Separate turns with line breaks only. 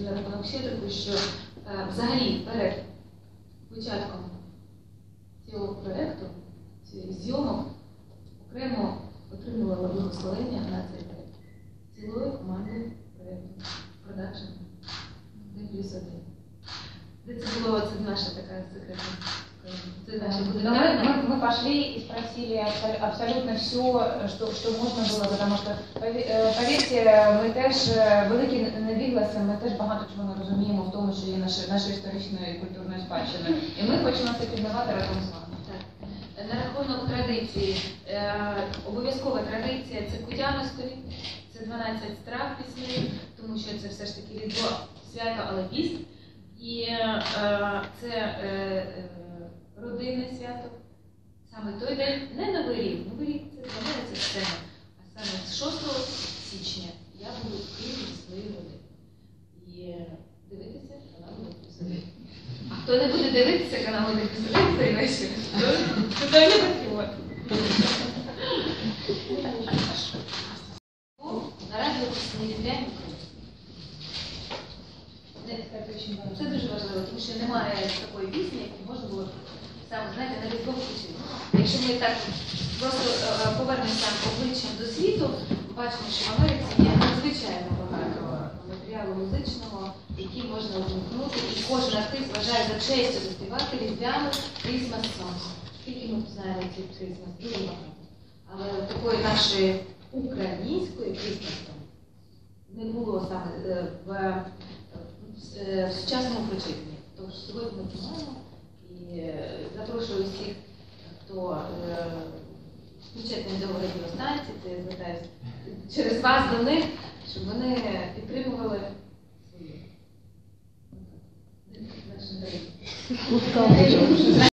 на рахунок щитику, що е, взагалі перед початком цього проєкту, цієї зйомок, окремо отримувала благословення на цей проєкт цілою командою проєкту продакшн. 1 плюс 1 слово, це наша такая
секретная. Мы, мы пошли и спросили абсолютно все, що что можно было, потому що, повірте, э, ми теж э, великі невігласи, ми теж багато чого не розуміємо в тому, що є нашою нашою історичною і культурною спадщиною. І ми хочемо це пізнавати разом з вами.
На рахунок традиції, е, обов'язкова традиція це кутяна це 12 страв пісні, тому що це все ж таки різдво свято, але піст. І е, це е, е, родинне свято. Саме той день, не Новий рік, Новий рік це для мене це сцена. А саме з 6 січня я буду в Києві зі своєю родиною. І дивитися канал буде плюс А хто не буде дивитися канал буде один цей вечір, то не патріот. Ну, На радіо не Це дуже важливо, тому що немає такої пісні, яку можна було саме, знаєте, на різдво включити. Якщо ми так просто е, е, повернемося обличчям до світу, бачимо, що в Америці є надзвичайно багато матеріалу музичного, який можна увімкнути, і кожен артист вважає за честю заспівати різдвяну Christmas songs. Скільки ми знаємо цих Christmas? Дуже багато. Але такої нашої української Christmas song не було саме е, в, в- в сучасному прочитанні. Тож сьогодні ми знаємо і е, запрошую всіх, хто е, причетний до радіостанції, це я звертаюся через вас до них, щоб вони підтримували. Нашу країну.